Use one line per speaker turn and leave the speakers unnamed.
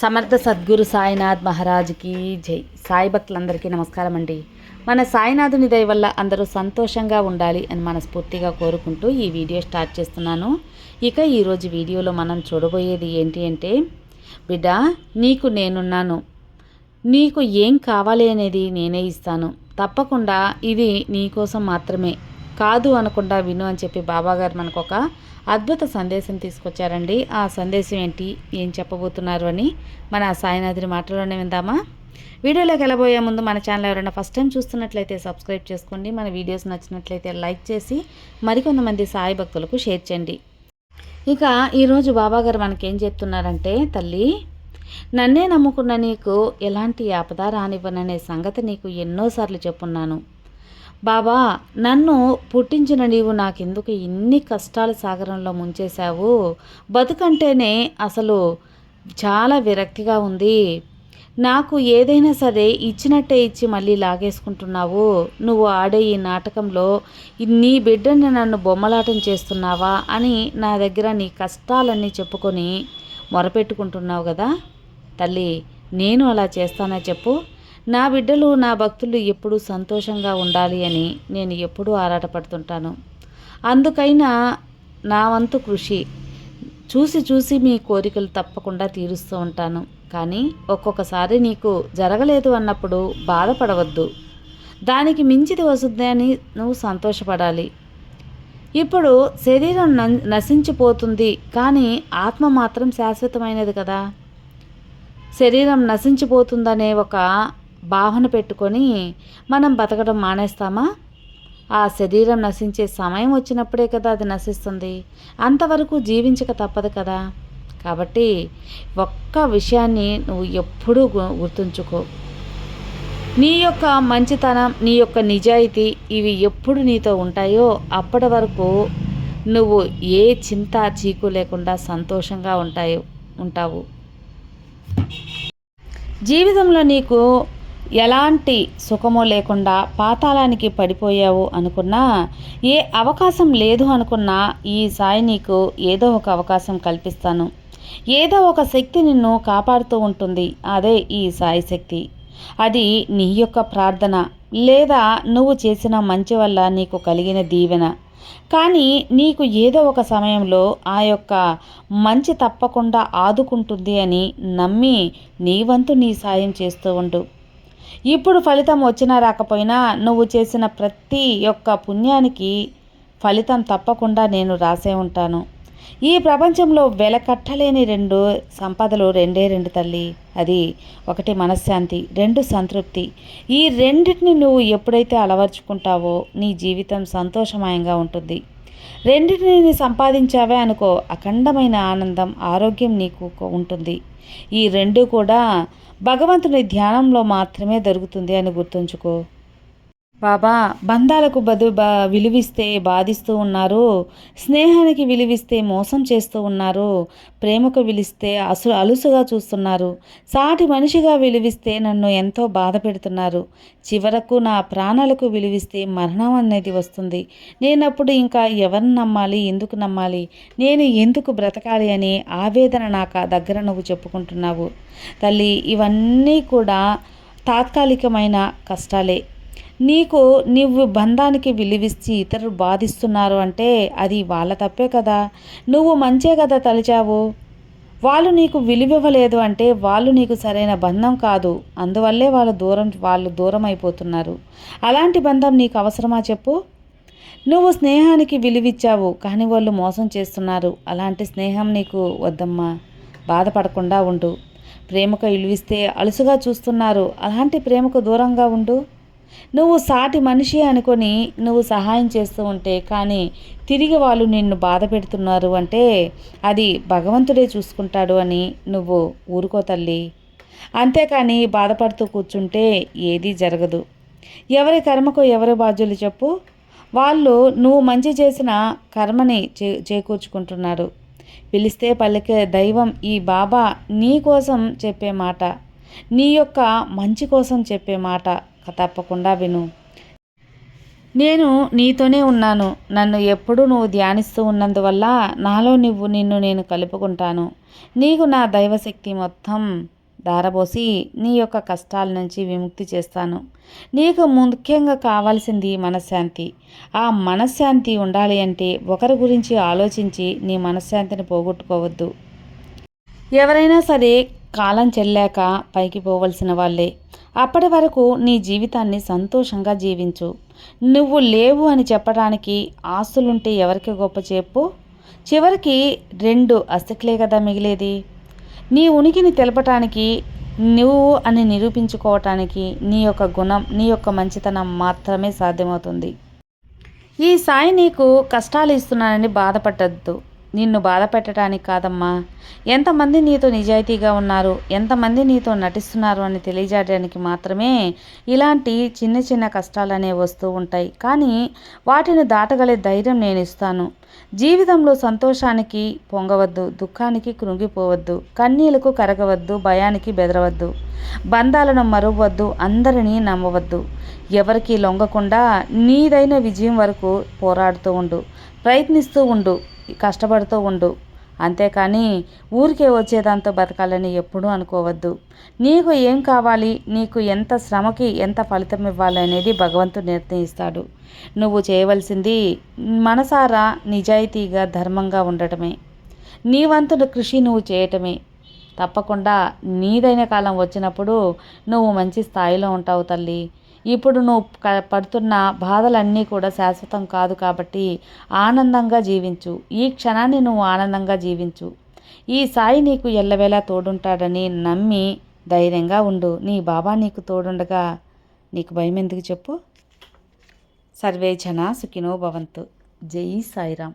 సమర్థ సద్గురు సాయినాథ్ మహారాజ్కి జై. సాయి భక్తులందరికీ నమస్కారం అండి. మన సాయినాథుని దయ వల్ల అందరూ సంతోషంగా ఉండాలి అని మనస్ఫూర్తిగా కోరుకుంటూ ఈ వీడియో స్టార్ట్ చేస్తున్నాను. ఇక ఈరోజు వీడియోలో మనం చూడబోయేది ఏంటి అంటే బిడ్డ నీకు నేనున్నాను. నీకు ఏం కావాలి అనేది నేనే ఇస్తాను. తప్పకుండా ఇది నీ కోసం మాత్రమే. కాదు అనకుండా విను అని చెప్పి బాబాగారు మనకు ఒక అద్భుత సందేశం తీసుకొచ్చారండి. ఆ సందేశం ఏంటి? ఏం చెప్పబోతున్నారు అని మన సాయినాథుని మాటలోనే విందామా? వీడియోలోకి వెళ్ళబోయే ముందు మన ఛానల్ ఎవరైనా ఫస్ట్ టైం చూస్తున్నట్లయితే సబ్స్క్రైబ్ చేసుకోండి మన వీడియోస్ నచ్చినట్లయితే లైక్ చేసి మరికొంతమంది సాయి భక్తులకు షేర్ చేయండి. ఇక ఈరోజు బాబాగారు మనకేం చెప్తున్నారంటే తల్లి నన్నే నమ్ముకున్న నీకు ఎలాంటి ఆపద రానివ్వననే సంగతి నీకు ఎన్నోసార్లు చెప్పున్నాను. బాబా నన్ను పుట్టించిన నీవు నాకెందుకు ఇన్ని కష్టాల సాగరంలో ముంచేశావు? బతుకంటేనే అసలు చాలా విరక్తిగా ఉంది. నాకు ఏదైనా సరే ఇచ్చినట్టే ఇచ్చి మళ్ళీ లాగేసుకుంటున్నావు. నువ్వు ఆడే ఈ నాటకంలో నీ బిడ్డని నన్ను బొమ్మలాటం చేస్తున్నావా అని నా దగ్గర నీ కష్టాలన్నీ చెప్పుకొని మొరపెట్టుకుంటున్నావు కదా? తల్లి నేను అలా చేస్తానా చెప్పు? నా బిడ్డలు నా భక్తులు ఎప్పుడూ సంతోషంగా ఉండాలి అని నేను ఎప్పుడూ ఆరాటపడుతుంటాను. అందుకైనా నా వంతు కృషి. చూసి చూసి మీ కోరికలు తప్పకుండా తీరుస్తూ ఉంటాను. కానీ ఒక్కొక్కసారి నీకు జరగలేదు అన్నప్పుడు బాధపడవద్దు. దానికి మించిది వస్తుంది అని నువ్వు సంతోషపడాలి. ఇప్పుడు శరీరం నశించిపోతుంది కానీ ఆత్మ మాత్రం శాశ్వతమైనది కదా. శరీరం నశించిపోతుందనే ఒక భావన పెట్టుకొని మనం బతకడం మానేస్తామా? ఆ శరీరం నశించే సమయం వచ్చినప్పుడే కదా అది నశిస్తుంది. అంతవరకు జీవించక తప్పదు కదా. కాబట్టి ఒక్క విషయాన్ని నువ్వు ఎప్పుడూ గుర్తుంచుకో. నీ యొక్క మంచితనం నీ యొక్క నిజాయితీ ఇవి ఎప్పుడు నీతో ఉంటాయో అప్పటి వరకు నువ్వు ఏ చింత చీకు లేకుండా సంతోషంగా ఉంటాయో ఉంటావు. జీవితంలో నీకు ఎలాంటి సుఖము లేకుండా పాతాళానికి పడిపోయావు అనుకున్నా ఏ అవకాశం లేదు అనుకున్నా ఈ సాయి నీకు ఏదో ఒక అవకాశం కల్పిస్తాను. ఏదో ఒక శక్తి నిన్ను కాపాడుతూ ఉంటుంది. అదే ఈ సాయి శక్తి. అది నీ యొక్క ప్రార్థన లేదా నువ్వు చేసిన మంచి వల్ల నీకు కలిగిన దీవెన. కానీ నీకు ఏదో ఒక సమయంలో ఆ యొక్క మంచి తప్పకుండా ఆదుకుంటుంది అని నమ్మి నీ వంతు నీ సాయం చేస్తూ ఉండు. ఇప్పుడు ఫలితం వచ్చినా రాకపోయినా నువ్వు చేసిన ప్రతి యొక్క పుణ్యానికి ఫలితం తప్పకుండా నేను రాసే ఉంటాను. ఈ ప్రపంచంలో వెలకట్టలేని రెండు సంపదలు రెండే రెండు తల్లి. అది ఒకటి మనశ్శాంతి రెండు సంతృప్తి. ఈ రెండింటిని నువ్వు ఎప్పుడైతే అలవర్చుకుంటావో నీ జీవితం సంతోషమయంగా ఉంటుంది. రెండింటిని సంపాదించావే అనుకో అఖండమైన ఆనందం ఆరోగ్యం నీకు ఉంటుంది. ఈ రెండు కూడా భగవంతుని ధ్యానంలో మాత్రమే దొరుకుతుంది అని గుర్తుంచుకో. బాబా బంధాలకు బదు బా విలువిస్తే బాధిస్తూ ఉన్నారు. స్నేహానికి విలువిస్తే మోసం చేస్తూ ఉన్నారు. ప్రేమకు విలిస్తే అసు అలుసుగా చూస్తున్నారు. సాటి మనిషిగా విలువిస్తే నన్ను ఎంతో బాధ పెడుతున్నారు. చివరకు నా ప్రాణాలకు విలువిస్తే మరణం అనేది వస్తుంది. నేనప్పుడు ఇంకా ఎవరిని నమ్మాలి ఎందుకు నమ్మాలి? నేను ఎందుకు బ్రతకాలి అని ఆవేదన నాకు దగ్గర నువ్వు చెప్పుకుంటున్నావు. తల్లి ఇవన్నీ కూడా తాత్కాలికమైన కష్టాలే. నీకు నీవు బంధానికి విలువిచ్చి ఇతరులు బాధిస్తున్నారు అంటే అది వాళ్ళ తప్పే కదా. నువ్వు మంచే కదా తలిచావు. వాళ్ళు నీకు విలువివ్వలేదు అంటే వాళ్ళు నీకు సరైన బంధం కాదు. అందువల్లే వాళ్ళు దూరం వాళ్ళు దూరం అయిపోతున్నారు అలాంటి బంధం నీకు అవసరమా చెప్పు. నువ్వు స్నేహానికి విలువిచ్చావు కానీ వాళ్ళు మోసం చేస్తున్నారు. అలాంటి స్నేహం నీకు వద్దమ్మా. బాధపడకుండా ఉండు. ప్రేమకు విలువిస్తే అలుసుగా చూస్తున్నారు. అలాంటి ప్రేమకు దూరంగా ఉండు. నువ్వు సాటి మనిషి అనుకొని నువ్వు సహాయం చేస్తూ ఉంటే కానీ తిరిగి వాళ్ళు నిన్ను బాధ పెడుతున్నారు అంటే అది భగవంతుడే చూసుకుంటాడు అని నువ్వు ఊరుకో తల్లి. అంతేకాని బాధపడుతూ కూర్చుంటే ఏదీ జరగదు. ఎవరి కర్మకు ఎవరి బాధ్యులు చెప్పు. వాళ్ళు నువ్వు మంచి చేసిన కర్మని చే చేకూర్చుకుంటున్నారు. పిలిస్తే పలికే దైవం ఈ బాబా నీ కోసం చెప్పే మాట నీ యొక్క మంచి కోసం చెప్పే మాట తప్పకుండా విను. నేను నీతోనే ఉన్నాను. నన్ను ఎప్పుడూ నువ్వు ధ్యానిస్తూ ఉన్నందువల్ల నాలో నువ్వు నిన్ను నేను కలుపుకుంటాను. నీకు నా దైవశక్తి మొత్తం దారబోసి నీ యొక్క కష్టాల నుంచి విముక్తి చేస్తాను. నీకు ముఖ్యంగా కావాల్సింది మనశ్శాంతి. ఆ మనశ్శాంతి ఉండాలి అంటే ఒకరి గురించి ఆలోచించి నీ మనశ్శాంతిని పోగొట్టుకోవద్దు. ఎవరైనా సరే కాలం చెల్లాక పైకి పోవలసిన వాళ్ళే. అప్పటి వరకు నీ జీవితాన్ని సంతోషంగా జీవించు. నువ్వు లేవు అని చెప్పడానికి ఆస్తులుంటే ఎవరికి గొప్ప చెప్పు? చివరికి రెండు అస్థికలే కదా మిగిలేది? నీ ఉనికిని తెలపటానికి నువ్వు అని నిరూపించుకోవటానికి నీ యొక్క గుణం నీ యొక్క మంచితనం మాత్రమే సాధ్యమవుతుంది. ఈ సాయి నీకు కష్టాలు ఇస్తున్నానని బాధపడద్దు నిన్ను బాధ పెట్టడానికి కాదమ్మా. ఎంతమంది నీతో నిజాయితీగా ఉన్నారు ఎంతమంది నీతో నటిస్తున్నారు అని తెలియజేయడానికి మాత్రమే ఇలాంటి చిన్న చిన్న కష్టాలు అనేవి వస్తూ ఉంటాయి. కానీ వాటిని దాటగలే ధైర్యం నేను ఇస్తాను. జీవితంలో సంతోషానికి పొంగవద్దు దుఃఖానికి కృంగిపోవద్దు కన్నీలకు కరగవద్దు భయానికి బెదరవద్దు బంధాలను మరవద్దు అందరినీ నమ్మవద్దు. ఎవరికి లొంగకుండా నీదైన విజయం వరకు పోరాడుతూ ఉండు ప్రయత్నిస్తూ ఉండు. కష్టపడుతూ ఉండు. అంతేకాని ఊరికే వచ్చేదాంతో బతకాలని ఎప్పుడూ అనుకోవద్దు. నీకు ఏం కావాలి? నీకు ఎంత శ్రమకి ఎంత ఫలితం ఇవ్వాలి అనేది భగవంతుడు నిర్ణయిస్తాడు. నువ్వు చేయవలసింది మనసారా నిజాయితీగా ధర్మంగా ఉండటమే. నీ వంతున కృషి నువ్వు చేయటమే. తప్పకుండా నీదైన కాలం వచ్చినప్పుడు నువ్వు మంచి స్థాయిలో ఉంటావు తల్లి. ఇప్పుడు నువ్వు పడుతున్న బాధలన్నీ కూడా శాశ్వతం కాదు కాబట్టి ఆనందంగా జీవించు. ఈ క్షణాన్ని నువ్వు ఆనందంగా జీవించు. ఈ సాయి నీకు ఎల్లవేళ తోడుంటాడని నమ్మి ధైర్యంగా ఉండు. నీ బాబా నీకు తోడుండగా నీకు భయం ఎందుకు చెప్పు? సర్వే జన సుఖినో భవంతు. జై సాయిరామ్.